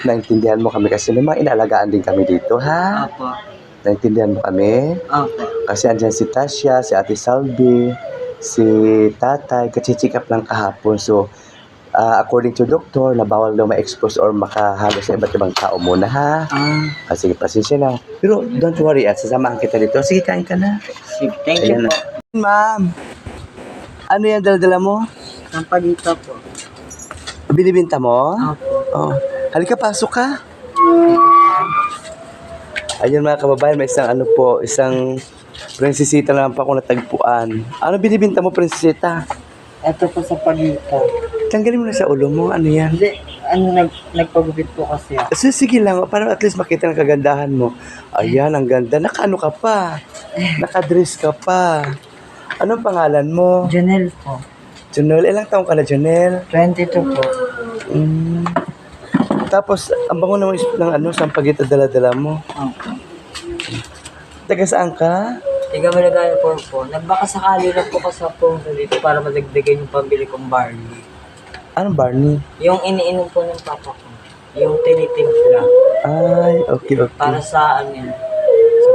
Naintindihan mo kami kasi may mga inaalagaan din kami dito, ha? Opo. Naintindihan mo kami? Opo. Kasi andyan si Tasha, si Ate Salvi, si Tatay, kachichik up lang kahapon. So, ah, according to doctor, na bawal daw ma-expose or makahalo sa iba't ibang tao muna, ha? Ah, Ah, sige, pasensya na. Pero don't worry, at sasamahan kita dito. Sige, kain ka na. sige. Thank Ayan na. you po. Ma'am, ano yan dala mo? Sampagita po. Binibinta mo? Opo. Oh, halika, pasok ka. Ayun mga kababayan, may isang ano po, isang prinsesita na lang pa ako natagpuan. Ano binibinta mo, prinsesita? Ito po sa pagita. Tanggalin mo na sa ulo mo, ano yan? Hindi, ano, nag, nagpagupit po kasi ako. So, sige lang, para at least makita ng kagandahan mo. Ayan, ang ganda. Nakaano ka pa? Nakadress ka pa. Anong pangalan mo? Janelle po. Janelle, ilang taong ka na, Janelle? 22 po. Mm. Tapos, ang bango naman is- ng ano, sampagita dala-dala mo. Opo. Taga saan ka? Tiga malagay po po. Nagbaka sakali lang po kasi po dito para madagdagan yung pambili kong barley. Anong Barney? Yung iniinom po ng papa ko. Yung tinitimpla. Ay, okay, okay. Para sa ano yun. Sa,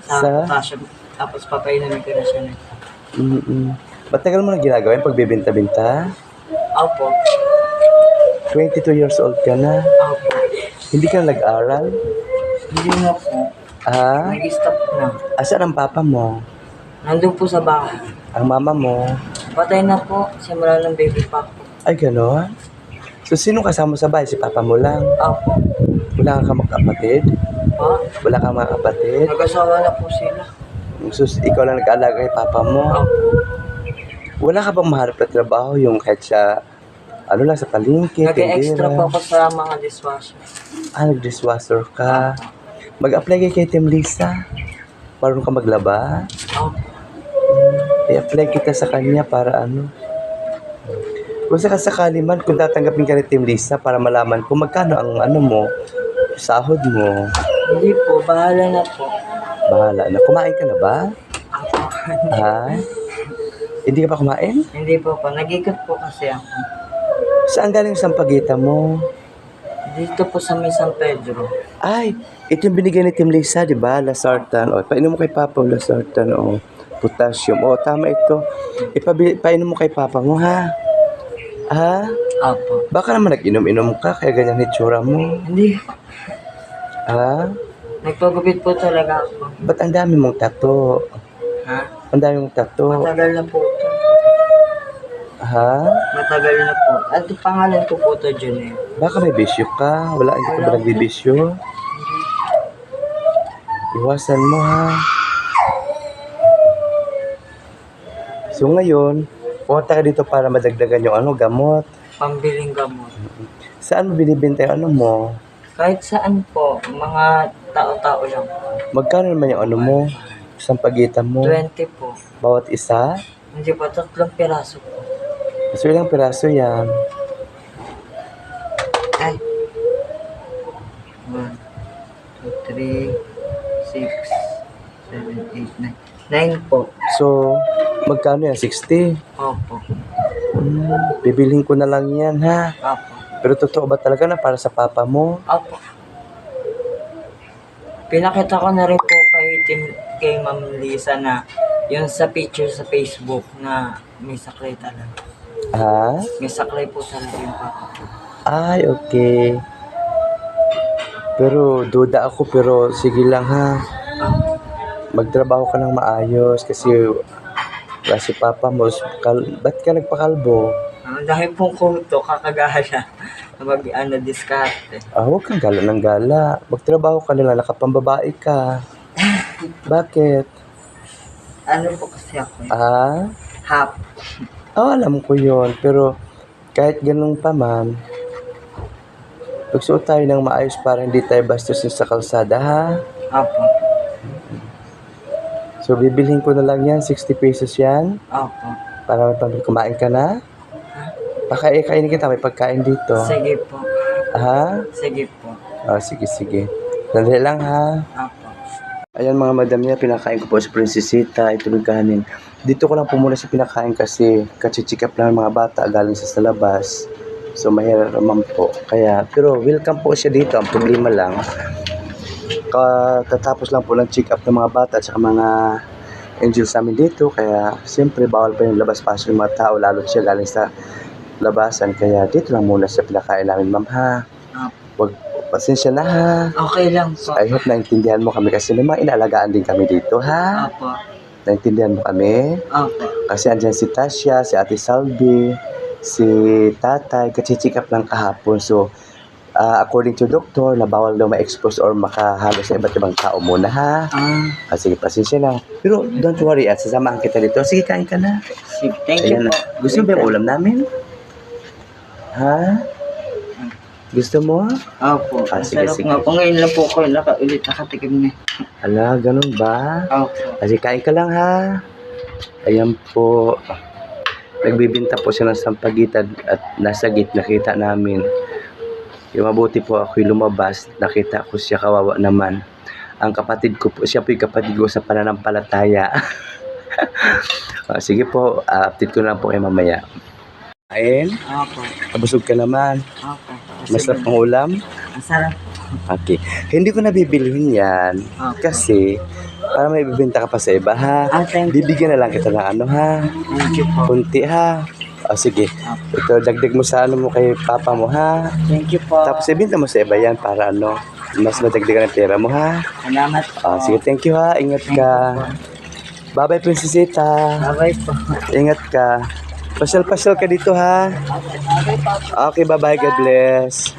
sa, Sa? potassium. Tapos papainumin ko na siya nito. Mm-mm. Matagal mo na ginagawa yung pagbibinta-binta? Opo. 22 years old ka na. Opo. Hindi ka na nag-aral? Hindi na po. Ha? Nag-stop na. Asan ang papa mo? Nandun po sa bahay. Ang mama mo? Patay na po. Simula ng baby pack po. Ay, gano'n? So, sino kasama sa bahay? Si papa mo lang? Opo. Wala kang kapatid? Pa? Wala kang mga kapatid? Nag-asawa na po sila. So, ikaw lang nag-aalaga kay papa mo? Opo. Wala ka bang maharap na trabaho yung kahit sa, ano lang, sa palengke, Nag-extra po ako sa mga dishwasher. Ah, nag-dishwasher ka. Mag-apply kay kay Tim Lisa. Marunong ka maglaba. Opo. I-apply kita sa kanya para ano. Kung sakasakali man, kung tatanggapin ka ni Tim Lisa para malaman kung magkano ang ano mo, sahod mo. Hindi po. Bahala na po. Bahala na. Kumain ka na ba? Opo. Ha? Hindi ka pa kumain? Hindi po po. Nag-ikot po kasi ako. Saan galing sampagita mo? Dito po sa may San Pedro. Ay, ito yung binigay ni Tim Lisa, di ba? Lasartan. O, painom mo kay Papa yung Lasartan. O, potassium. O, tama ito. Ipabi, painom mo kay Papa mo, ha? Ha? Opo. Baka naman nag-inom-inom ka, kaya ganyan itsura mo. Hindi. Ha? Nagpagupit po talaga ako. Ba't ang dami mong tato? Ha? Ang dami mong tato. Matagal na po. Ha? Matagal na po. At pangalan ko po ito, Junel. Baka may bisyo ka? Wala, hindi ka ba nagbibisyo? Iwasan mo, ha? So ngayon, pumunta ka dito para madagdagan yung ano, gamot. Pambiling gamot. Saan mo binibenta yung ano mo? Kahit saan po, mga tao-tao lang. Magkano naman yung ano mo? Isang pagitan mo? 20 po. Bawat isa? Hindi po, tatlong piraso po. So ilang piraso yan? Ay. 1, 2, 3, 6, 7, 8, 9. 9 po. So, magkano yan? 60? Opo. Hmm, bibilhin ko na lang yan, ha? Opo. Pero totoo ba talaga na para sa papa mo? Opo. Pinakita ko na rin po kay, Tim, kay Ma'am Lisa na yung sa picture sa Facebook na may saklay talaga. Ha? May saklay po talaga yung papa ko. Ay, okay. Pero duda ako, pero sige lang ha. Magtrabaho ka ng maayos kasi wala si papa mo. Kal ba't ka nagpakalbo? Ah, dahil pong kuto, kakagala na mag ano, diskarte. Ah, huwag kang gala ng gala. Magtrabaho ka nila, nakapambabae ka. Bakit? Ano po kasi ako eh? Ah? Hap. Oh, alam ko yon Pero kahit ganun pa man, magsuot tayo ng maayos para hindi tayo bastusin sa kalsada, ha? Opo. So, bibilhin ko na lang yan, 60 pesos yan, Opo. para may pambili. Kumain ka na? Pakain kita, may pagkain dito. Sige po. Ha? Sige po. Oh, sige, sige. Dali lang, ha? Opo. Ayan mga madam niya, pinakain ko po si Princesita, ito yung kanin. Dito ko lang po muna siya pinakain kasi kachichikap lang ng mga bata galing sa labas. So mahirap naman po. Kaya, pero welcome po siya dito. Ang problema lang, katatapos lang po ng check up ng mga bata at saka mga angels namin dito. Kaya, siyempre, bawal pa yung labas-pasok ng mga tao, lalo siya galing sa labasan. Kaya, dito lang muna sa pinakain namin, ma'am, ha? Opo. Pasensya na, ha? Okay lang po. I hope naintindihan mo kami kasi may mga inaalagaan din kami dito, ha? Opo. Naintindihan mo kami? Opo. Kasi andyan si Tasha, si Ate Salvi, si Tatay, kasi check up lang kahapon. So, ah, according to doctor, na bawal daw ma-expose or makahalo sa iba't ibang tao muna, ha? Ah, Ah, sige, pasensya na. Pero don't worry, at sasamahan kita dito. Sige, kain ka na. si- thank you Ayan po. na. Gusto mo ba yung ulam namin? Ha? Gusto mo? Opo. Ah, sige, sarap sige. nga po. Ngayon lang po ako naka, ulit nakatikim niya. Ala, ganun ba? Opo. Kasi kain ka lang ha. Ayan po. Nagbibinta po siya ng sampagitan at nasa gate nakita namin. Yung mabuti po ako'y lumabas, nakita ko siya kawawa naman. Ang kapatid ko po, siya po yung kapatid ko sa pananampalataya. Ah, sige po, ah, update ko na lang po kayo mamaya. Ayun, Opo. kabusog ka naman. Opo. Masarap ang ulam. Ang sarap. Okay. Hindi ko na bibilhin yan. Opo. Kasi, para may bibenta ka pa sa iba ha. Ah, thank you. Bibigyan na lang kita ng ano ha. Thank you po. Kunti ha. O sige. Ito, dagdag mo sa ano mo kay papa mo ha. Thank you po. Tapos ibenta mo sa iba yan para ano. Mas madagdagan ang pera mo ha. Salamat po. Ah, sige, thank you ha. Ingat ka. Bye-bye, Princesita. Bye-bye po. Ingat ka. Pasyal-pasyal ka dito ha. Okay, bye-bye. God bless.